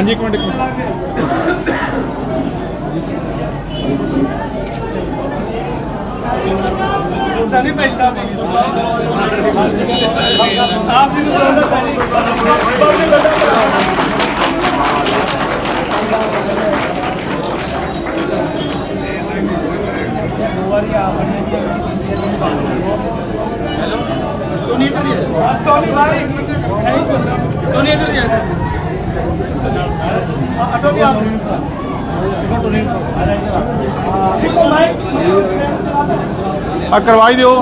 ਹਾਂਜੀ ਇੱਕ ਮਿੰਟ ਇੱਕ ਮਿੰਟ। ਸਨੀ ਭਾਈ ਸਾਹਿਬ ਆਪ ਜੀ ਨੂੰ ਟੋਨੀ ਇੱਧਰ ਹੀ ਆ ਟੋਨੀ ਬਾਹਰ ਇੱਕ ਮਿੰਟ ਥੈਂਕ ਯੂ ਟੋਨੀ ਇੱਧਰ ਹੀ ਆ ਟੋਨੀ ਆ ਦੇਖੋ ਮੈਂ ਆ ਕਰਵਾਈ ਦਿਓ।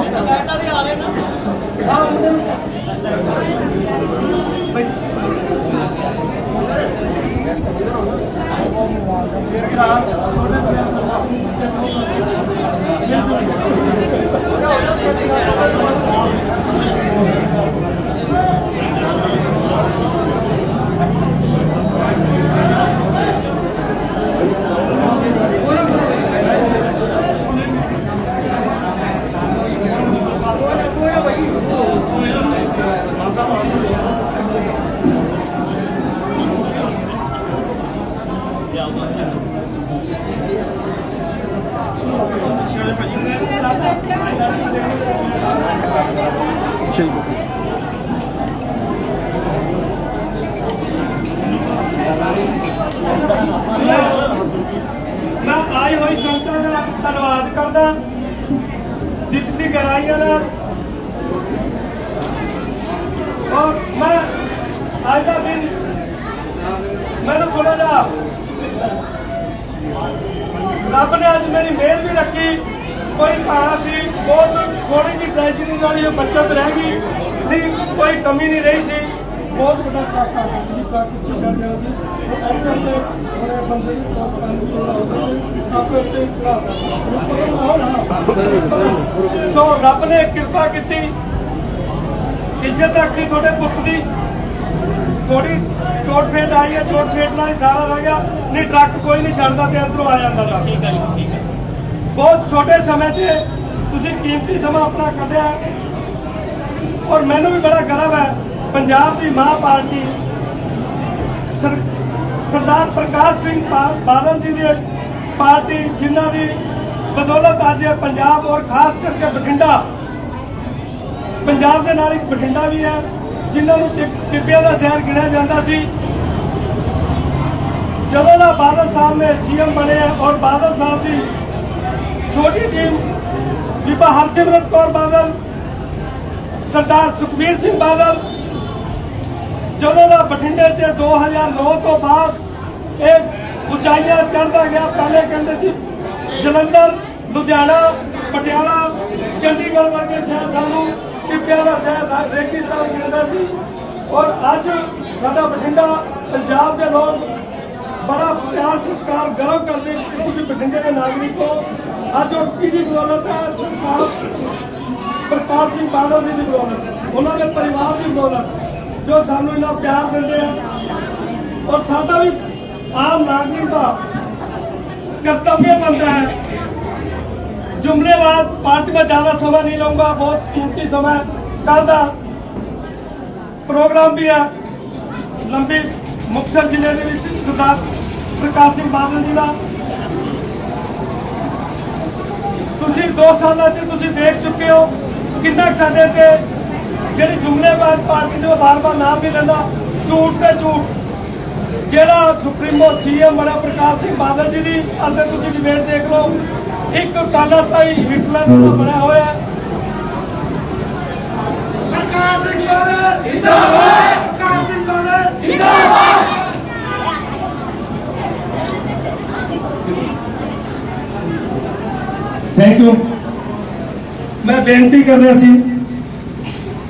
ਚਲੋ ਮੈਂ ਆਈ ਹੋਈ ਸੰਗਤਾਂ ਦਾ ਧੰਨਵਾਦ ਕਰਦਾ ਜਿੱਤਦੀ ਗਰਾਈਆਂ ਨਾਲ ਔਰ ਮੈਂ ਅੱਜ ਦਾ ਦਿਨ ਮੈਨੂੰ ਥੋੜਾ ਜਿਹਾ ਰੱਬ ਨੇ ਅੱਜ ਮੇਰੀ ਮਿਹਰ ਵੀ ਰੱਖੀ ਕੋਈ ਭਾਣਾ ਸੀ ਬਹੁਤ ਥੋੜੀ ਜਿਹੀ ਟ੍ਰੈਜਡੀ ਨਾਲ ਇਹ ਬੱਚਤ ਰਹਿ ਗਈ। ਨਹੀਂ ਕੋਈ ਕਮੀ ਨਹੀਂ ਰਹੀ ਸੀ। ਬਹੁਤ ਵੱਡਾ ਕਾਸਾ ਸੀ ਕਾਫੀ ਚੰਗਾ ਗਿਆ ਸੀ ਉਹ ਐਸੇ ਤੇ ਬੜੇ ਬੰਦੇ ਨੂੰ ਬਹੁਤ ਕੰਮ ਚੋੜਾ ਹੋ ਗਿਆ ਆਪੇ ਉੱਤੇ ਚੜਾ ਸੋ ਰੱਬ ਨੇ ਕਿਰਪਾ ਕੀਤੀ। ਇੱਜ਼ਤ ਰੱਖੀ ਤੁਹਾਡੇ ਪੁੱਤ ਦੀ। ਥੋੜੀ ਚੋਟ ਫੇਟ ਆਈ ਹੈ ਚੋਟ ਫੇਟ ਨਾਲ ਹੀ ਸਾਰਾ ਰਹਿ ਗਿਆ। ਨਹੀਂ ਟਰੱਕ ਕੋਈ ਨਹੀਂ ਛੱਡਦਾ ਤੇ ਅੰਦਰੋਂ ਆ ਜਾਂਦਾ ਤਾ। ਠੀਕ ਹੈ ਜੀ ਠੀਕ ਹੈ ਬਹੁਤ ਛੋਟੇ ਸਮੇਂ 'ਚ ਤੁਸੀਂ ਕੀਮਤੀ ਸਮਾਂ ਆਪਣਾ ਕੱਢਿਆ। ਔਰ ਮੈਨੂੰ ਵੀ ਬੜਾ ਗਰਵ ਹੈ, ਪੰਜਾਬ ਦੀ ਮਾਂ ਪਾਰਟੀ ਸਰਦਾਰ ਪ੍ਰਕਾਸ਼ ਸਿੰਘ ਬਾਦਲ ਜੀ ਦੀ ਪਾਰਟੀ, ਜਿਨ੍ਹਾਂ ਦੀ ਬਦੌਲਤ ਅੱਜ ਪੰਜਾਬ ਔਰ ਖਾਸ ਕਰਕੇ ਬਠਿੰਡਾ, ਪੰਜਾਬ ਦੇ ਨਾਲ ਇੱਕ ਬਠਿੰਡਾ ਵੀ ਹੈ, ਜਿਨ੍ਹਾਂ ਨੂੰ ਟਿੱਬਿਆਂ ਦਾ ਸ਼ਹਿਰ ਗਿਣਿਆ ਜਾਂਦਾ ਸੀ। ਜਦੋਂ ਦਾ ਬਾਦਲ ਸਾਹਿਬ ਨੇ ਸੀਐਮ ਬਣੇ ਔਰ ਬਾਦਲ ਸਾਹਿਬ ਦੀ ਛੋਟੀ ਟੀਮ ਬੀਬਾ ਹਰਸਿਮਰਤ ਕੌਰ ਬਾਦਲ ਸਰਦਾਰ ਸੁਖਬੀਰ ਸਿੰਘ ਬਾਦਲ ਜਦੋਂ ਦਾ ਬਠਿੰਡੇ 'ਚ 2009 ਤੋਂ ਬਾਅਦ ਇਹ ਉਚਾਈਆਂ ਚੜਦਾ ਗਿਆ, ਪਹਿਲੇ ਕਹਿੰਦੇ ਸੀ ਜਲੰਧਰ, ਲੁਧਿਆਣਾ, ਪਟਿਆਲਾ, ਚੰਡੀਗੜ੍ਹ ਵਰਗੇ ਸ਼ਹਿਰ ਸਾਨੂੰ ਟਿੱਬਿਆਂ ਦਾ ਸ਼ਹਿਰ ਰਾ- ਰੇਗਿਸਤਾਨ ਗਿਣਦਾ ਸੀ। ਔਰ ਅੱਜ ਸਾਡਾ ਬਠਿੰਡਾ ਪੰਜਾਬ ਦੇ ਲੋਕ ਬੜਾ ਪਿਆਰ, ਸਤਿਕਾਰ, ਗਰਵ ਕਰਦੇ ਕਿ ਕੁਝ ਬਠਿੰਡੇ ਦੇ ਨਾਗਰਿਕ ਹੋ। ਅੱਜ ਉਹ ਕਿਹਦੀ ਬਦੌਲਤ ਹੈ? ਸਰਕਾਰ ਪ੍ਰਕਾਸ਼ ਸਿੰਘ ਬਾਦਲ ਜੀ ਦੀ ਬਦੌਲਤ ਉਹਨਾਂ ਦੇ ਪਰਿਵਾਰ ਦੀ ਬਦੌਲਤ ਜੋ ਸਾਨੂੰ ਇੰਨਾ ਪਿਆਰ ਦਿੰਦੇ ਆ ਔਰ ਸਾਡਾ ਵੀ ਆਮ ਨਾਗਰਿਕ ਦਾ ਕਰਤੱਵ ਬਣਦਾ ਹੈ ਜੁਮਲੇਵਾਰ ਪਾਰਟੀ में ज्यादा समय नहीं लूंगा बहुत कीमती समय कल ਦਾ ਪ੍ਰੋਗਰਾਮ ਵੀ ਹੈ ਲੰਬੀ ਮੁਕਤਸਰ ਜ਼ਿਲ੍ਹੇ ਦੇ ਵਿੱਚ ਸਰਦਾਰ ਪ੍ਰਕਾਸ਼ ਸਿੰਘ ਬਾਦਲ ਜੀ ਦਾ ਤੁਸੀਂ 2 ਸਾਲਾਂ 'ਚ ਤੁਸੀਂ ਦੇਖ ਚੁੱਕੇ ਹੋ ਕਿੰਨਾ ਕੁ ਸਾਡੇ ਤੇ ਜਿਹੜੀ ਜੁਮਲੇਬਾਜ਼ ਪਾਰਟੀ ਦੇ ਬਾਰ-ਬਾਰ ਨਾਮ ਨਹੀਂ ਲੈਂਦਾ ਝੂਠ ਤੇ ਝੂਠ। ਜਿਹੜਾ ਸੁਪਰੀਮੋ ਸੀਐਮ ਬਣਾ ਪ੍ਰਕਾਸ਼ ਸਿੰਘ ਬਾਦਲ ਜੀ ਦੀ ਅਸਲ ਤੁਸੀਂ ਡਿਬੇਟ ਦੇਖ ਲਓ ਇੱਕ ਤਾਨਾਸ਼ਾਹੀ ਹਿਟਲਰ ਦਾ ਬਣਿਆ ਹੋਇਆ ਹੈ। ਪ੍ਰਕਾਸ਼ ਸਿੰਘ ਬਾਦਲ ਜਿੰਦਾਬਾਦ। ਪ੍ਰਕਾਸ਼ ਸਿੰਘ ਬਾਦਲ। ਜਿੰਦਾਬਾਦ। ਥੈਂਕ ਯੂ ਮੈਂ ਬੇਨਤੀ ਕਰ ਰਿਹਾ ਸੀ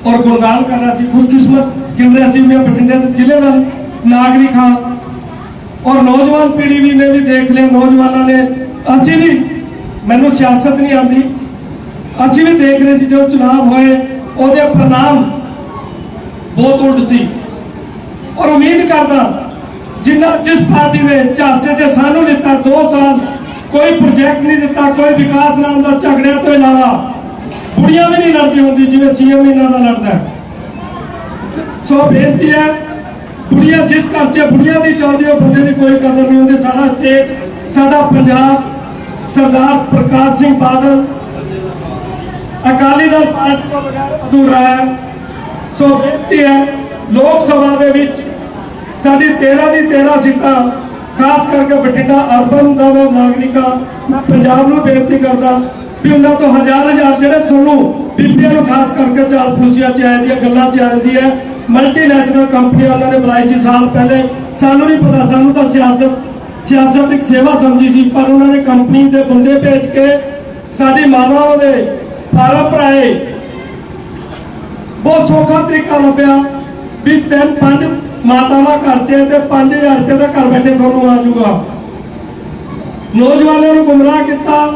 ਔਰ ਗੁਣਗਾਨ ਕਰ ਰਿਹਾ ਸੀ, ਖੁਸ਼ਕਿਸਮਤ ਗਿਣ ਰਿਹਾ ਸੀ ਮੈਂ ਬਠਿੰਡੇ ਜ਼ਿਲ੍ਹੇ ਦਾ ਨਾਗਰਿਕ ਹਾਂ। ਔਰ ਨੌਜਵਾਨ ਪੀੜ੍ਹੀ ਵੀ ਨੇ ਵੀ ਦੇਖ ਲਿਆ, ਨੌਜਵਾਨਾਂ ਨੇ, ਅਸੀਂ ਵੀ, ਮੈਨੂੰ ਸਿਆਸਤ ਨਹੀਂ ਆਉਂਦੀ। ਅਸੀਂ ਵੀ ਦੇਖ ਰਹੇ ਸੀ ਜੋ ਚੁਣਾਵ ਹੋਏ, ਉਹਦੇ ਪ੍ਰਣਾਮ ਬਹੁਤ ਉਲਟ ਸੀ। ਔਰ ਉਮੀਦ ਕਰਦਾ ਜਿਨ੍ਹਾਂ ਜਿਸ ਪਾਰਟੀ ਨੇ ਝਾਂਸੇ 'ਚ ਸਾਨੂੰ ਦਿੱਤਾ 2 ਸਾਲ ਕੋਈ ਪ੍ਰੋਜੈਕਟ ਨਹੀਂ ਦਿੱਤਾ, ਕੋਈ ਵਿਕਾਸ ਨਾਮ ਦਾ ਝਗੜਿਆਂ ਤੋਂ ਇਲਾਵਾ ਬੁੜੀਆਂ ਵੀ ਨਹੀਂ ਲੜਦੀ ਹੁੰਦੀ, ਜਿਵੇਂ ਸੀਐਮ ਇਹਨਾਂ ਦਾ ਲੜਦਾ ਸੋ ਬੇਨਤੀ ਹੈ, ਕੁੜੀਆਂ ਜਿਸ ਘਰ 'ਚ ਬੁੜੀਆਂ ਦੀ ਚੱਲਦੀ ਉਹ ਬੰਦੇ ਦੀ ਕੋਈ ਕਦਰ ਨਹੀਂ ਹੁੰਦੀ। ਸਾਡਾ ਸਟੇਟ ਸਾਡਾ ਪੰਜਾਬ, ਸਰਦਾਰ ਪ੍ਰਕਾਸ਼ ਸਿੰਘ ਬਾਦਲ, ਅਕਾਲੀ ਦਲ ਪਾਰਟੀ ਤੋਂ ਬਗੈਰ ਅਧੂਰਾ ਹੈ। ਸੋ ਬੇਨਤੀ ਹੈ, ਲੋਕ ਸਭਾ ਦੇ ਵਿੱਚ ਸਾਡੀ 13 ਦੀ 13 ਸੀਟਾਂ, ਖਾਸ ਕਰਕੇ ਬਠਿੰਡਾ ਅਰਬਨ ਦਾ ਮੈਂ ਨਾਗਰਿਕਾਂ ਪੰਜਾਬ ਨੂੰ ਬੇਨਤੀ ਕਰਦਾ ਵੀ ਉਹਨਾਂ ਤੋਂ ਹਜ਼ਾਰ ਹਜ਼ਾਰ ਜਿਹੜੇ ਤੁਹਾਨੂੰ ਬੀਬੀਆਂ ਨੂੰ ਖਾਸ ਕਰਕੇ ਚਾਲ ਪੁਲਿਸਿਆ ਚ ਆਏ ਦੀਆਂ ਗੱਲਾਂ ਚ ਆਉਂਦੀ ਹੈ ਮਲਟੀਨੈਸ਼ਨਲ ਕੰਪਨੀਆਂ ਉਹਨਾਂ ਨੇ ਬੁਲਾਈ ਸੀ ਸਾਲ ਪਹਿਲੇ। ਸਾਨੂੰ ਨਹੀਂ ਪਤਾ, ਸਾਨੂੰ ਤਾਂ ਸਿਆਸਤ ਸਿਆਸਤ ਇੱਕ ਸੇਵਾ ਸਮਝੀ ਸੀ, ਪਰ ਉਹਨਾਂ ਨੇ ਕੰਪਨੀ ਦੇ ਬੰਦੇ ਭੇਜ ਕੇ ਸਾਡੀ ਮਾਵਾਂ ਦੇ ਫਾਰਮ ਭਰਾਏ। ਬਹੁਤ ਸੌਖਾ ਤਰੀਕਾ ਲੱਭਿਆ ਵੀ ਤਿੰਨ ਪੰਜ ਮਾਤਾਵਾਂ ਘਰ 'ਚ ਹੈ ਤੇ 5000 ਰੁਪਏ ਦਾ ਘਰ ਬੈਠੇ ਤੁਹਾਨੂੰ ਆ ਜਾਊਗਾ। ਨੌਜਵਾਨਾਂ ਨੂੰ ਗੁੰਮਰਾਹ ਕੀਤਾ।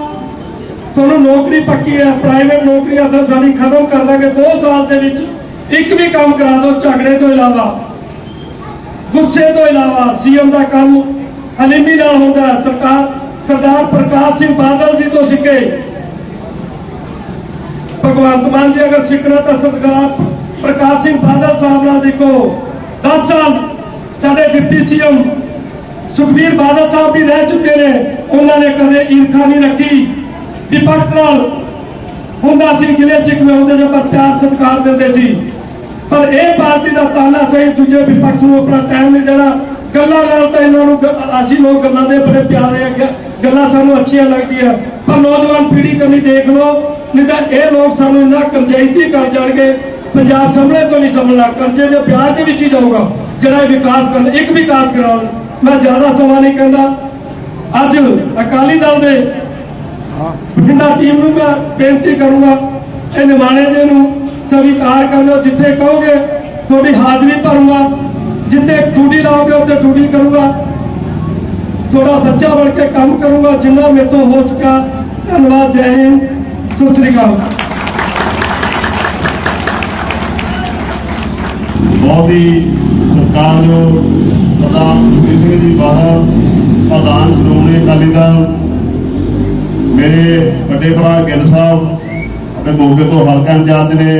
ਤੁਹਾਨੂੰ ਨੌਕਰੀ ਪੱਕੀ ਹੈ ਪ੍ਰਾਈਵੇਟ ਨੌਕਰੀ ਅਦਰ ਸਾਡੀ ਖਤਮ ਕਰ ਦਾਂਗੇ। 2 ਸਾਲ ਦੇ ਵਿੱਚ ਇੱਕ ਵੀ ਕੰਮ ਕਰਾ ਦਿਓ, ਝਗੜੇ ਤੋਂ ਇਲਾਵਾ। ਗੁੱਸੇ ਤੋਂ ਇਲਾਵਾ ਸੀਐਮ ਦਾ ਕੰਮ ਹਲੀਮੀ ਨਾਲ ਹੁੰਦਾ ਸਰਕਾਰ ਸਰਦਾਰ ਪ੍ਰਕਾਸ਼ ਸਿੰਘ ਬਾਦਲ ਜੀ ਤੋਂ ਸਿੱਕੇ ਭਗਵੰਤ ਮਾਨ ਜੀ ਅਗਰ ਸਿੱਖਣਾ ਤਾਂ ਸਰਦਾਰ ਪ੍ਰਕਾਸ਼ ਸਿੰਘ ਬਾਦਲ ਸਾਹਿਬ ਨਾਲ ਦੇਖੋ। 10 ਸਾਲ ਸਾਡੇ ਡਿਪਟੀ ਸੀਐਮ ਸੁਖਬੀਰ ਬਾਦਲ ਸਾਹਿਬ ਵੀ ਰਹਿ ਚੁੱਕੇ ਨੇ। ਉਹਨਾਂ ਨੇ ਕਦੇ ਈਰਖਾ ਨਹੀਂ ਰੱਖੀ। ਵਿਪਕਸ਼ ਨਾਲ ਹੁੰਦਾ ਸੀ, ਗਿਲੇ ਸਿੱਖਵੇਂ ਹੁੰਦੇ ਜੇ ਪਰ ਪਿਆਰ ਸਤਿਕਾਰ ਦਿੰਦੇ ਸੀ। ਪਰ ਇਹ ਪਾਰਟੀ ਦਾ ਤਾਨਾ ਸਹੀ ਦੂਜੇ ਵਿਪਕਸ਼ ਨੂੰ ਆਪਣਾ ਟਾਈਮ ਨਹੀਂ ਦੇਣਾ। ਗੱਲਾਂ ਨਾਲ ਤਾਂ ਇਹਨਾਂ ਨੂੰ ਅਸੀਂ ਲੋਕ ਗੱਲਾਂ ਦੇ ਬੜੇ ਪਿਆਰੇ ਆ ਗੱਲਾਂ ਸਾਨੂੰ ਅੱਛੀਆਂ ਲੱਗਦੀਆਂ। ਪਰ ਨੌਜਵਾਨ ਪੀੜ੍ਹੀ ਕਰਨੀ ਦੇਖ ਲਓ, ਨਹੀਂ ਤਾਂ ਇਹ ਲੋਕ ਸਾਨੂੰ ਇੰਨਾ ਕਰਜ਼ਾਈਤੀ ਕਰ ਜਾਣਗੇ। ਪੰਜਾਬ ਸੰਭਲੇ ਤੋਂ ਨਹੀਂ ਸੰਭਲਣਾ ਕਰਜ਼ੇ ਦੇ ਵਿਆਜ ਦੇ ਵਿੱਚ ਹੀ ਜਾਊਗਾ, ਜਿਹੜਾ ਇਹ ਵਿਕਾਸ ਕਰਨ ਇੱਕ ਵਿਕਾਸ ਕਰਾਉਣ। ਮੈਂ ਜ਼ਿਆਦਾ ਸਮਾਂ ਨਹੀਂ ਕਹਿੰਦਾ। ਅੱਜ ਅਕਾਲੀ ਦਲ ਦੇ ਬਠਿੰਡਾ ਟੀਮ ਨੂੰ ਮੈਂ ਬੇਨਤੀ ਕਰੂੰਗਾ, ਇਹ ਨਿਮਾਣੇ ਦੇ ਨੂੰ ਸਵੀਕਾਰ ਕਰ ਲਓ, ਜਿੱਥੇ ਕਹੋਗੇ ਤੁਹਾਡੀ ਹਾਜ਼ਰੀ ਭਰੂੰਗਾ, ਜਿੱਥੇ ਡਿਊਟੀ ਲਾਓਗੇ ਉੱਥੇ ਡਿਊਟੀ ਕਰੂੰਗਾ। ਥੋੜਾ ਬੱਚਾ ਬਣ ਕੇ ਕੰਮ ਕਰੂੰਗਾ, ਜਿੰਨਾ ਮੇਰੇ ਤੋਂ ਹੋ ਸਕਾ ਧੰਨਵਾਦ, ਜੈ ਹਿੰਦ, ਸਤਿ ਸ੍ਰੀ ਅਕਾਲ। ਬਹੁਤ ਹੀ ਸਤਿਕਾਰਯੋਗ ਸਰਦਾਰ ਸੁਖਬੀਰ ਸਿੰਘ ਜੀ ਬਾਹਰ ਪ੍ਰਧਾਨ ਸ਼੍ਰੋਮਣੀ ਅਕਾਲੀ ਦਲ ਮੇਰੇ ਵੱਡੇ ਭਰਾ ਗਿੱਲ ਸਾਹਿਬ ਅਤੇ ਮੋਗੇ ਤੋਂ ਹਲਕਾ ਇੰਚਾਰਜ ਨੇ,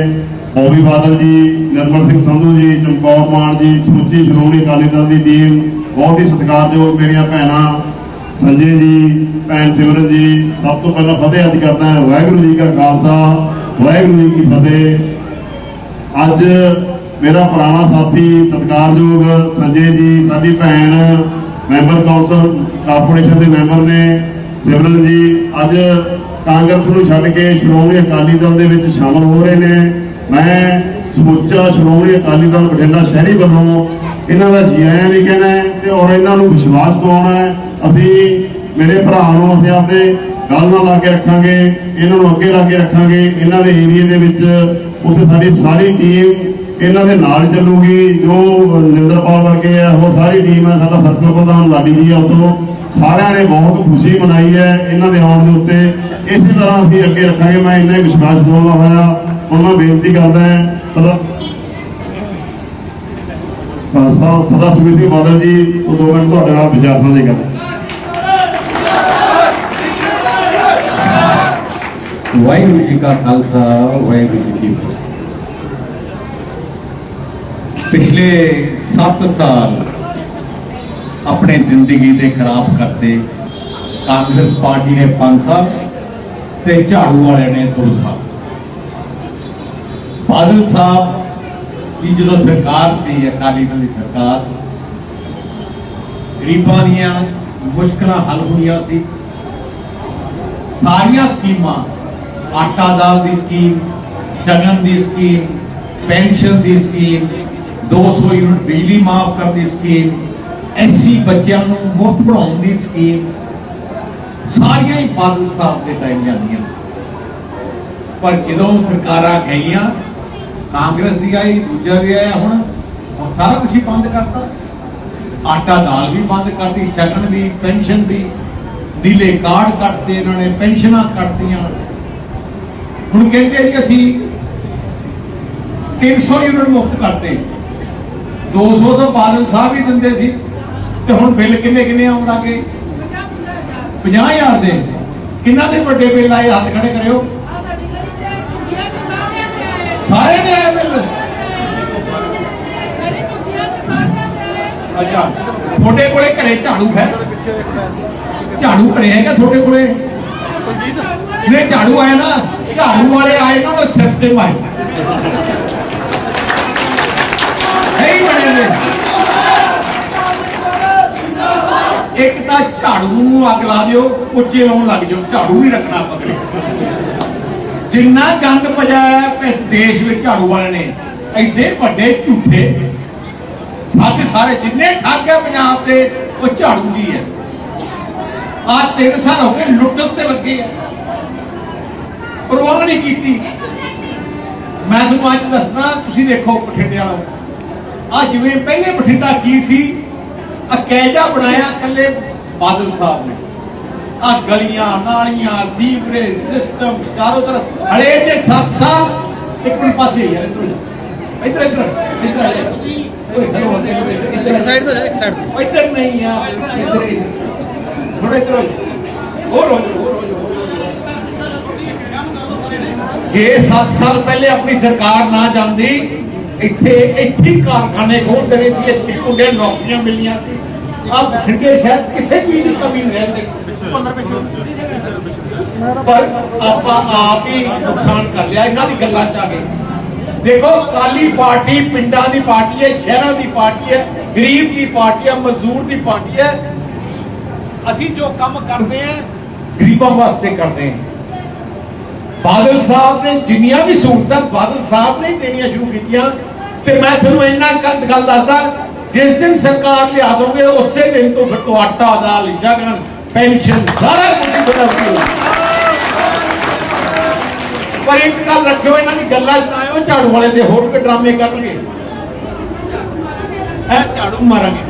ਬੋਬੀ ਬਾਦਲ ਜੀ, ਨਿਰਮਲ ਸਿੰਘ ਸੰਧੂ ਜੀ, ਚਮਕੌਰ ਮਾਨ ਜੀ, ਸਮੁੱਚੀ ਸ਼੍ਰੋਮਣੀ ਅਕਾਲੀ ਦਲ ਦੀ ਟੀਮ ਬਹੁਤ ਹੀ ਸਤਿਕਾਰਯੋਗ ਮੇਰੀਆਂ ਭੈਣਾਂ ਸੰਜੇ ਜੀ, ਭੈਣ ਸਿਮਰਨ ਜੀ, ਸਭ ਤੋਂ ਪਹਿਲਾਂ ਫਤਿਹ ਅੱਜ ਕਰਦਾ ਹਾਂ, ਵਾਹਿਗੁਰੂ ਜੀ ਕਾ ਖਾਲਸਾ, ਵਾਹਿਗੁਰੂ ਜੀ ਕੀ ਫਤਿਹ। ਅੱਜ ਮੇਰਾ ਪੁਰਾਣਾ ਸਾਥੀ, ਸਤਿਕਾਰਯੋਗ ਸੰਜੇ ਜੀ, ਸਾਡੀ ਭੈਣ, ਮੈਂਬਰ ਕੌਂਸਲ, ਕਾਰਪੋਰੇਸ਼ਨ ਦੇ ਮੈਂਬਰ ਨੇ ਸਿਮਰਨ ਜੀ, ਅੱਜ ਕਾਂਗਰਸ ਨੂੰ ਛੱਡ ਕੇ ਸ਼੍ਰੋਮਣੀ ਅਕਾਲੀ ਦਲ ਦੇ ਵਿੱਚ ਸ਼ਾਮਲ ਹੋ ਰਹੇ ਨੇ। ਮੈਂ ਸਮੁੱਚਾ ਸ਼੍ਰੋਮਣੀ ਅਕਾਲੀ ਦਲ ਬਠਿੰਡਾ ਸ਼ਹਿਰੀ ਵੱਲੋਂ ਇਹਨਾਂ ਦਾ ਜੀ ਆਇਆਂ ਵੀ ਕਹਿਣਾ ਤੇ ਔਰ ਇਹਨਾਂ ਨੂੰ ਵਿਸ਼ਵਾਸ ਦਿਵਾਉਣਾ ਹੈ। ਅਸੀਂ ਮੇਰੇ ਭਰਾ ਨੂੰ ਅਸੀਂ ਆਪਦੇ ਗੱਲ ਨਾਲ ਲਾ ਕੇ ਰੱਖਾਂਗੇ, ਇਹਨਾਂ ਨੂੰ ਅੱਗੇ ਲਾ ਕੇ ਰੱਖਾਂਗੇ। ਇਹਨਾਂ ਦੇ ਏਰੀਏ ਦੇ ਵਿੱਚ ਉੱਥੇ ਸਾਡੀ ਸਾਰੀ ਟੀਮ ਇਹਨਾਂ ਦੇ ਨਾਲ ਚੱਲੂਗੀ, ਜੋ ਨਿੰਦਰਪਾਲ ਵਰਗੇ ਆ, ਉਹ ਸਾਰੀ ਟੀਮ ਹੈ ਸਾਡਾ ਸਰਕਲ ਪ੍ਰਧਾਨ ਲਾਡੀ ਜੀ ਆ ਉਤੋਂ ਸਾਰਿਆਂ ਨੇ ਬਹੁਤ ਖੁਸ਼ੀ ਮਨਾਈ ਹੈ ਇਹਨਾਂ ਦੇ ਆਉਣ ਦੇ ਉੱਤੇ। ਇਸੇ ਤਰ੍ਹਾਂ ਅਸੀਂ ਅੱਗੇ ਰੱਖਾਂਗੇ, ਮੈਂ ਇੰਨਾ ਹੀ ਵਿਸ਼ਵਾਸ ਦਿਵਾਉਂਦਾ ਹੋਇਆ। ਉਹਨਾਂ ਮੈਂ ਬੇਨਤੀ ਕਰਦਾ ਹਾਂ, ਸਦਾ ਸਦਾ ਸੁਖਬੀਰ ਸਿੰਘ ਬਾਦਲ ਜੀ, ਉਹ ਦੋ ਮਿੰਟ ਤੁਹਾਡੇ ਨਾਲ ਵਿਚਾਰ ਸਾਂਝੇ ਕਰਨ ਵਾਹਿਗੁਰੂ ਜੀ ਕਾ ਖਾਲਸਾ, ਵਾਹਿਗੁਰੂ ਜੀ ਕੀ ਫਤਿਹ। ਪਿਛਲੇ 7 ਸਾਲ ਆਪਣੇ ਜ਼ਿੰਦਗੀ ਦੇ ਖਰਾਬ ਕਰਤੇ ਕਾਂਗਰਸ ਪਾਰਟੀ ਨੇ 5 ਸਾਲ ਤੇ ਝਾੜੂ ਵਾਲਿਆਂ ਨੇ 2 ਸਾਲ ਬਾਦਲ ਸਾਹਿਬ ਦੀ ਜਦੋਂ ਸਰਕਾਰ ਸੀ, ਅਕਾਲੀ ਦਲ ਦੀ ਸਰਕਾਰ, ਗਰੀਬਾਂ ਦੀਆਂ ਮੁਸ਼ਕਲਾਂ ਹੱਲ ਹੋਈਆਂ ਸੀ। ਸਾਰੀਆਂ ਸਕੀਮਾਂ, ਆਟਾ ਦਾਲ ਦੀ ਸਕੀਮ, ਸ਼ਗਨ ਦੀ ਸਕੀਮ, ਪੈਨਸ਼ਨ ਦੀ ਸਕੀਮ 200 ਯੂਨਿਟ ਬਿਜਲੀ ਮਾਫ ਕਰਨ ਦੀ ਸਕੀਮ, ਐਸੀ ਬੱਚਿਆਂ ਨੂੰ ਮੁਫਤ ਪੜਾਉਣ ਦੀ ਸਕੀਮ, ਸਾਰੀਆਂ ਹੀ ਬਾਦਲ ਸਾਹਿਬ ਦੇ ਟਾਈਮ ਜਾਂਦੀਆਂ। ਪਰ ਜਦੋਂ ਸਰਕਾਰਾਂ ਗਈਆਂ, ਕਾਂਗਰਸ ਦੀ ਆਈ, ਦੂਜਾ ਵੀ ਆਇਆ ਹੁਣ ਹੁਣ ਸਾਰਾ ਕੁਝ ਹੀ ਬੰਦ ਕਰਤਾ। ਆਟਾ ਦਾਲ ਵੀ ਬੰਦ ਕਰਤੀ, ਸ਼ਗਨ ਵੀ, ਪੈਨਸ਼ਨ ਵੀ। ਨੀਲੇ ਕਾਰਡ ਕੱਟਦੇ ਇਹਨਾਂ ਨੇ, ਪੈਨਸ਼ਨਾਂ ਕੱਟਦੀਆਂ ਹੁਣ ਕਹਿੰਦੇ ਜੀ ਅਸੀਂ 300 ਯੂਨਿਟ ਮੁਫਤ ਕਰਤੇ। 200 ਤਾਂ ਬਾਦਲ ਸਾਹਿਬ ਹੀ ਦਿੰਦੇ ਸੀ। ਤੇ ਹੁਣ ਬਿੱਲ ਕਿੰਨੇ ਕਿੰਨੇ ਆਉਣ ਲੱਗੇ 50000 ਦੇ। ਕਿੰਨਾ ਦੇ ਵੱਡੇ ਬਿੱਲ ਆਏ? ਹੱਥ ਖੜੇ ਕਰਿਓ। ਆਇਆ ਮੈਨੂੰ ਅੱਛਾ ਤੁਹਾਡੇ ਕੋਲੇ ਘਰੇ ਝਾੜੂ ਹੈ? ਝਾੜੂ ਘਰੇ ਹੈਗਾ ਤੁਹਾਡੇ ਕੋਲੇ? ਨੇ ਝਾੜੂ ਆਇਆ ਨਾ ਝਾੜੂ ਵਾਲੇ ਆਏ ਨਾ ਉਹ ਸਿਰ ਤੇ ਮਾਰੇ ਨਹੀਂ ਇੱਕ ਤਾਂ ਝਾੜੂ ਨੂੰ ਅੱਗ ਲਾ ਦਿਓ, ਉੱਚੇ ਲਾਉਣ ਲੱਗ ਜਾਓ, ਝਾੜੂ ਨਹੀਂ ਰੱਖਣਾ ਪਕੜੇ ਜਿੰਨਾ ਗੰਦ ਪਜਾਇਆ ਹੈ ਦੇਸ਼ ਵਿੱਚ ਝਾੜੂ ਵਾਲੇ ਨੇ, ਐਡੇ ਵੱਡੇ ਝੂਠੇ। ਠੱਗ ਸਾਰੇ ਜਿੰਨੇ ਠੱਗ ਹੈ ਪੰਜਾਬ ਦੇ, ਉਹ ਝਾੜੂ ਦੀ ਹੈ। ਆ ਤਿੰਨ ਸਾਲ ਹੋ ਗਏ ਲੁੱਟਣ ਤੇ ਲੱਗੇ ਆ। ਪਰਵਾਹ ਨਹੀਂ ਕੀਤੀ। ਮੈਂ ਤੁਹਾਨੂੰ ਅੱਜ ਦੱਸਣਾ ਤੁਸੀਂ ਦੇਖੋ ਬਠਿੰਡੇ ਵਾਲਾ। ਆ ਜਿਵੇਂ ਪਹਿਲੇ ਬਠਿੰਡਾ ਕੀ ਸੀ? ਆ ਕੈਜਾ ਬਣਾਇਆ ਇਕੱਲੇ ਬਾਦਲ ਸਾਹਿਬ ਨੇ। ਆ ਗਲੀਆਂ ਨਾਲੀਆਂ ਸੀਵਰੇਜ ਸਿਸਟਮ ਚਾਰੋਂ ਤਰਫ। ਹਲੇ ਜੇ 7 ਸਾਲ ਇੱਕ ਮਿੰਟ ਪਾਸੇ ਯਾਰ ਇੱਧਰ ਇੱਧਰ ਇੱਧਰ ਇੱਧਰ ਆ ਜਾ। ਓਏ ਹਲੋ ਇੱਧਰ ਇੱਕ ਸਾਈਡ ਤੋਂ ਜਾ, ਇੱਕ ਸਾਈਡ ਤੋਂ। ਇੱਧਰ ਨਹੀਂ ਯਾਰ ਇੱਧਰ ਇੱਧਰ ਥੋੜਾ ਇੱਧਰ। ਹੋਰ ਹੋ ਜਾਓ, ਹੋਰ ਹੋ। ਜੇ 7 ਸਾਲ ਪਹਿਲੇ ਆਪਣੀ ਸਰਕਾਰ ਨਾ ਜਾਂਦੀ ਇੱਥੇ ਇੱਥੇ ਕਾਰਖਾਨੇ ਖੋਲਦੇ ਰਹੇ ਸੀ ਇੱਥੇ ਮੁੰਡੇ ਨੌਕਰੀਆਂ ਮਿਲੀਆਂ ਸੀ। ਆਪ ਬਠਿੰਡੇ ਸ਼ਹਿਰ ਕਿਸੇ ਚੀਜ਼ ਦੀ ਕਮੀ ਨਹੀਂ ਰਹਿੰਦੀ। ਪਰ ਆਪਾਂ ਆਪ ਹੀ ਨੁਕਸਾਨ ਕਰ ਲਿਆ ਇਹਨਾਂ ਦੀ ਗੱਲਾਂ ਚ ਆ ਗਏ। ਦੇਖੋ ਕਾਲੀ ਪਾਰਟੀ ਪਿੰਡਾਂ ਦੀ ਪਾਰਟੀ ਹੈ ਸ਼ਹਿਰਾਂ ਦੀ ਪਾਰਟੀ ਹੈ ਗਰੀਬ ਦੀ ਪਾਰਟੀ ਹੈ ਮਜ਼ਦੂਰ ਦੀ ਪਾਰਟੀ ਹੈ। ਅਸੀਂ ਜੋ ਕੰਮ ਕਰਦੇ ਹਾਂ ਗਰੀਬਾਂ ਵਾਸਤੇ ਕਰਦੇ ਹਾਂ। ਬਾਦਲ ਸਾਹਿਬ ਨੇ ਜਿੰਨੀਆਂ ਵੀ ਸਹੂਲਤਾਂ ਬਾਦਲ ਸਾਹਿਬ ਨੇ ਦੇਣੀਆਂ ਸ਼ੁਰੂ ਕੀਤੀਆਂ ਤੇ ਮੈਂ ਤੁਹਾਨੂੰ ਇੰਨਾ ਕੰਦ ਗੱਲ ਦੱਸਦਾ, ਜਿਸ ਦਿਨ ਸਰਕਾਰ ਲਿਆ ਦੋਗੇ, ਉਸੇ ਦਿਨ ਤੋਂ ਫਿਰ ਤੋਂ ਆਟਾ ਦਾਲ ਜਗਨ ਪੈਨਸ਼ਨ ਸਾਰਾ ਕੁਝ ਬਦਲ ਪਰ ਇੱਕ ਗੱਲ ਰੱਖਿਓ, ਇਹਨਾਂ ਦੀ ਗੱਲਾਂ ਸੁਣਾਇਓ, ਝਾੜੂ ਵਾਲੇ ਦੇ ਹੋਰ ਵੀ ਡਰਾਮੇ ਕਰਨਗੇ। ਇਹ ਝਾੜੂ ਮਾਰਾਂਗੇ।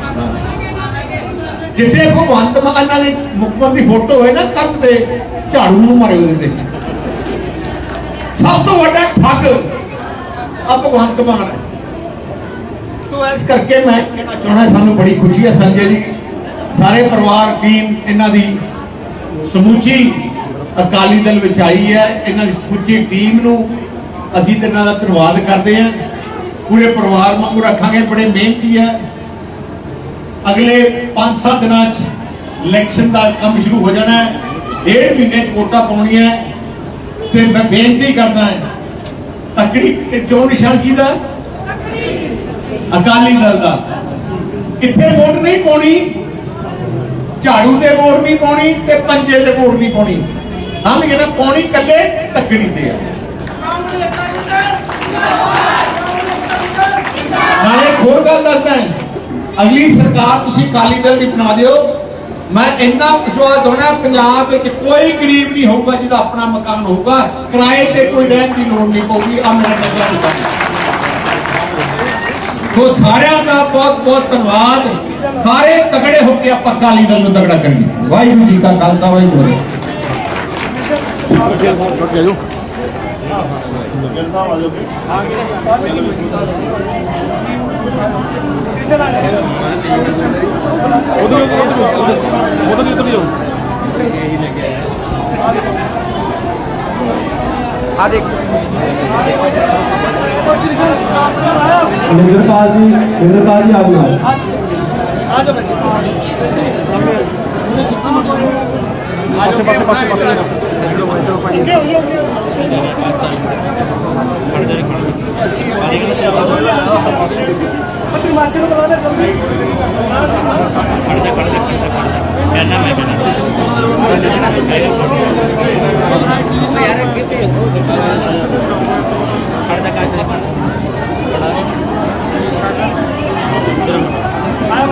ਜਿੱਥੇ ਭਗਵੰਤ ਮਾਨ ਇਹਨਾਂ ਦੇ ਮੁੱਖ ਮੰਤਰੀ ਫੋਟੋ ਹੋਏ ਨਾ ਕੰਧ ਤੇ ਝਾੜੂ ਨੂੰ ਮਾਰਿਓ ਉਹਦੇ ਤੇ ਸਭ ਤੋਂ ਵੱਡਾ ਠੱਗ ਆ ਭਗਵੰਤ ਮਾਨ। ਹੈ ਤੋ ਇਸ ਕਰਕੇ ਮੈਂ ਕਹਿਣਾ ਚਾਹਣਾ ਸਾਨੂੰ ਬੜੀ ਖੁਸ਼ੀ ਹੈ ਸੰਜੇ ਜੀ। ਸਾਰੇ ਪਰਿਵਾਰ, ਟੀਮ, ਇਹਨਾਂ ਦੀ ਸਮੁੱਚੀ ਅਕਾਲੀ ਦਲ ਵਿੱਚ ਆਈ ਹੈ। ਇਹਨਾਂ ਦੀ ਸਮੁੱਚੀ ਟੀਮ ਨੂੰ ਅਸੀਂ ਤੇ ਇਹਨਾਂ ਦਾ ਧੰਨਵਾਦ ਕਰਦੇ ਹਾਂ। ਪੂਰੇ ਪਰਿਵਾਰ ਵਾਂਗੂ ਰੱਖਾਂਗੇ। ਬੜੇ ਮਿਹਨਤੀ ਹੈ। ਅਗਲੇ 5-7 ਦਿਨਾਂ 'ਚ ਇਲੈਕਸ਼ਨ ਦਾ ਕੰਮ ਸ਼ੁਰੂ ਹੋ ਜਾਣਾ ਹੈ। ਡੇਢ ਮਹੀਨੇ 'ਚ ਵੋਟਾਂ ਪਾਉਣੀਆਂ ਹੈ। ਤੇ ਮੈਂ ਬੇਨਤੀ ਕਰਦਾ ਹਾਂ, ਤਕੜੀ ਚੋਣ ਨਿਸ਼ਾਨ ਕਿਹਦਾ ਅਕਾਲੀ ਦਲ ਦਾ। ਕਿੱਥੇ ਵੋਟ ਨਹੀਂ ਪਾਉਣੀ? ਝਾੜੂ ਤੇ ਵੋਟ ਨਹੀਂ ਪਾਉਣੀ ਤੇ ਪੰਜੇ ਤੇ ਵੋਟ ਨਹੀਂ ਪਾਉਣੀ। ਹਾਂ ਜਿਹੜਾ ਪਾਉਣੀ ਕੱਲੇ ਤਕੜੀ ਤੇ ਆ। ਨਾਲੇ ਇੱਕ ਹੋਰ ਗੱਲ ਦੱਸਦਾ ਅਗਲੀ ਸਰਕਾਰ ਤੁਸੀਂ ਅਕਾਲੀ ਦਲ ਦੀ ਬਣਾ ਦਿਓ। ਮੈਂ ਇੰਨਾ ਵਿਸ਼ਵਾਸ ਹੋਣਾ ਪੰਜਾਬ ਵਿੱਚ ਕੋਈ ਗਰੀਬ ਨਹੀਂ ਹੋਊਗਾ ਜਿਹਦਾ ਆਪਣਾ ਮਕਾਨ ਹੋਊਗਾ। ਕਿਰਾਏ ਤੇ ਕੋਈ ਰਹਿਣ ਦੀ ਲੋੜ ਨਹੀਂ ਪਊਗੀ। ਆ ਮੇਰਾ ਨਜ਼ਰ ਸੋ ਸਾਰਿਆਂ ਦਾ ਬਹੁਤ ਬਹੁਤ ਧੰਨਵਾਦ ਸਾਰੇ ਤਗੜੇ ਹੋ ਕੇ ਆਪਾਂ ਅਕਾਲੀ ਦਲ ਨੂੰ ਤਗੜਾ ਕਰੀਏ ਵਾਹਿਗੁਰੂ ਜੀ ਕਾ ਖਾਲਸਾ ਵਾਹਿਗੁਰੂ ਜੀ ਕੀ ਫਤਿਹ। ਛੋਟ ਗਿਆ ਜੋ ਜਨਤਾ ਵਾਜੋ ਉਧਰ ਉਧਰ ਆ ਦੇਖ। ਨਿੰਦਰਪਾਲ ਜੀ ਨਿੰਦਰਪਾਲ ਜੀ ਆਪ ਨਾਲ ਆ ਜਾ ਬੱਚੇ ਉਹਨੇ ਖਿੱਚੀ ਮਟੋ ਆਸੇ ਪਾਸੇ ਪਾਸੇ ਪਾਸੇ ਲੋ ਵਾਈਟੋ ਪਾਣੀ। ਲੋ ਲੋ ਲੋ ਖੜ ਜਾ ਖੜ ਜਾ। बाबा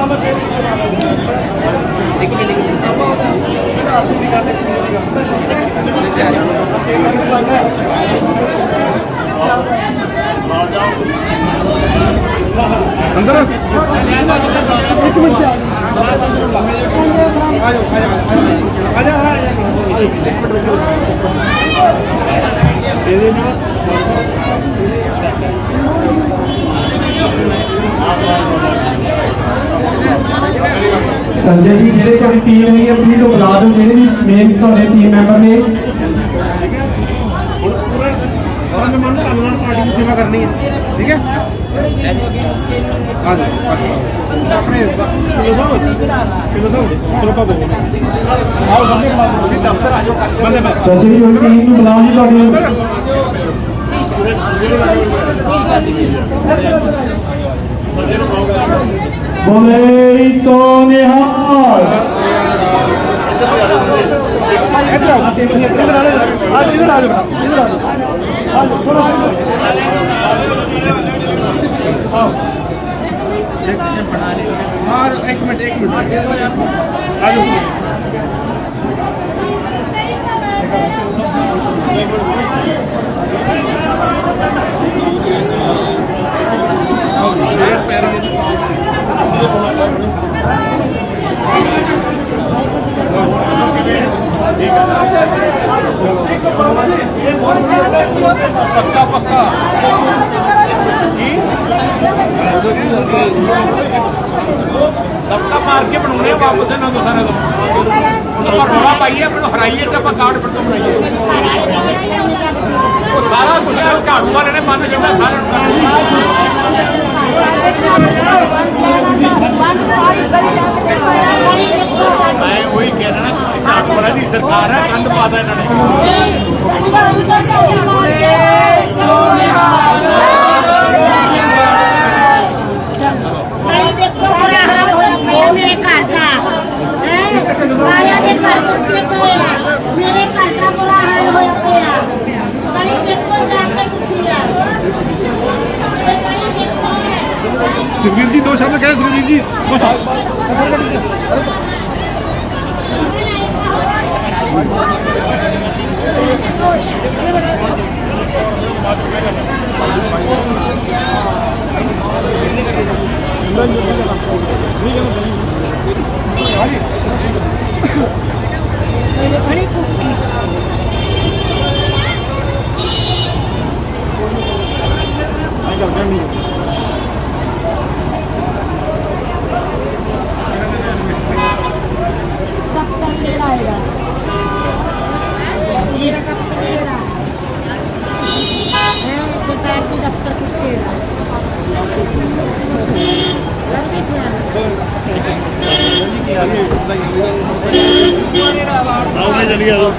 ਅੰਦਰ ਇੱਕ ਮਿੰਟ ਆਜੋ ਆਜੋ ਆਜੋ ਇੱਕ ਮਿੰਟ ਰੁਕੋ ਇਹਦੇ ਨਾਲ ਸੰਜੇ ਜੀ ਜਿਹੜੇ ਤੁਹਾਡੀ ਟੀਮ ਹੈਗੀ ਹੈ ਪਲੀਜ਼ ਉਹ ਬੁਲਾ ਦਿਓ ਜਿਹੜੇ ਵੀ ਮੇਨ ਤੁਹਾਡੇ ਟੀਮ ਮੈਂਬਰ ਨੇ ਉਹਨਾਂ ਨੇ ਮੰਨ ਲਿਆ ਪਾਰਟੀ ਦੀ ਸੇਵਾ ਕਰਨੀ ਹੈ। ਠੀਕ ਹੈ? ਹਾਂ ਜੀ ਆਪਣੇ ਕਿਲੋ ਸਾਹਿਬ ਕਿਲੋ ਸਾਹਿਬ ਸਰਪਾ ਬੋਲੋ ਆਓ ਬੰਦੇ ਤੁਸੀਂ ਦਫ਼ਤਰ ਆ ਜਾਓ ਬੰਦੇ ਮੈਂ ਚਾਚਾ ਜੀ ਟੀਮ ਨੂੰ ਬੁਲਾਉਣ ਜੀ ਤੁਹਾਡੀ ਬੋਲੇ ਸੋ ਨਿਹਾਲ। ਇੱਧਰ ਆਓ। ਇੱਧਰ ਆ ਜਾਓ ਆ ਇੱਧਰ ਆ ਜਾਓ? ਇੱਧਰ ਆ ਜਾਓ? ਆ ਇੱਕ ਮਿੰਟ ਇੱਕ ਮਿੰਟ ਆ ਜਾਓ ਧੱਕਾ ਮਾਰ ਕੇ ਬਣਾਉਣੇ ਆ ਵਾਪਸ ਇਹਨਾਂ ਤੋਂ ਸਾਰਿਆਂ ਤੋਂ ਆਪਾਂ ਰੌਲਾ ਪਾਈਏ ਮੈਨੂੰ ਹਰਾਈਏ ਤੇ ਆਪਾਂ ਕਾਰਡ ਫਿਰ ਤੋਂ ਬਣਾਈਏ ਉਹ ਸਾਰਾ ਕੁਝ ਝਾੜੂ ਵਾਲੇ ਨੇ ਬੰਦ ਕੀਤਾ ਸਾਰਿਆਂ ਨੂੰ ਕਰਨਾ ਮੈਂ ਉਹੀ ਕਹਿ ਰਿਹਾ ਨਾ ਝਾੜੂ ਦੀ ਸਰਕਾਰ ਹੈ, ਕੰਧ ਪਾਦਾ ਇਹਨਾਂ ਨੇ। ਮੇਰੇ ਘਰ ਦਾ ਹੈ ਸਾਰਿਆਂ ਘਰ ਟੁੱਟੇ ਮੇਰੇ ਘਰ ਦਾ ਬੁਰਾ ਹਾਲ ਹੋਇਆ ਪਿਆ ਕਣੀ ਦੇਖੋ ਜਾ ਕੇ ਤੁਸੀਂ ਆ ਸੁਖਵੀਰ ਜੀ ਦੋ ਸ਼ਬਦ ਕਹੇ ਸੁਖਵੀਰ ਜੀ। ਦੋ ਸ਼ਬਦ Thank you. ਆਓ ਜੀ ਚਲੀ ਆਓ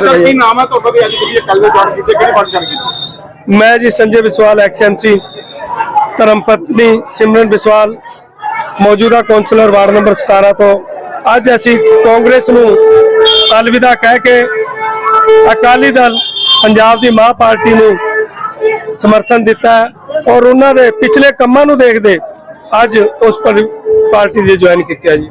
ਸਰ ਕੀ ਨਾਮ ਹੈ ਤੁਹਾਡਾ ਤੇ ਅੱਜ ਤੁਸੀਂ ਇਹ ਕੱਲ ਦੇ ਜੁਆਇਨ ਕੀਤੇ ਕਿਹੜੀ ਪਾਰਟੀ ਜੁਆਇਨ ਕੀਤੀ? ਮੈਂ ਜੀ ਸੰਜੇ ਵਿਸਵਾਲ ਐਕਸਐਮਸੀ ਧਰਮ ਪਤਨੀ ਸਿਮਰਨ ਵਿਸਵਾਲ ਮੌਜੂਦਾ ਕੌਂਸਲਰ ਵਾਰਡ ਨੰਬਰ 17 ਤੋਂ। ਅੱਜ ਅਸੀਂ ਕਾਂਗਰਸ ਨੂੰ ਅਲਵਿਦਾ ਕਹਿ ਕੇ ਅਕਾਲੀ ਦਲ ਪੰਜਾਬ ਦੀ ਮਾਂ ਪਾਰਟੀ ਨੂੰ ਸਮਰਥਨ ਦਿੱਤਾ ਹੈ। ਔਰ ਉਹਨਾਂ ਦੇ ਪਿਛਲੇ ਕੰਮਾਂ ਨੂੰ ਦੇਖਦੇ ਅੱਜ ਉਸ ਪਾਰਟੀ ਦੇ ਜੁਆਇਨ ਕੀਤਾ ਜੀ।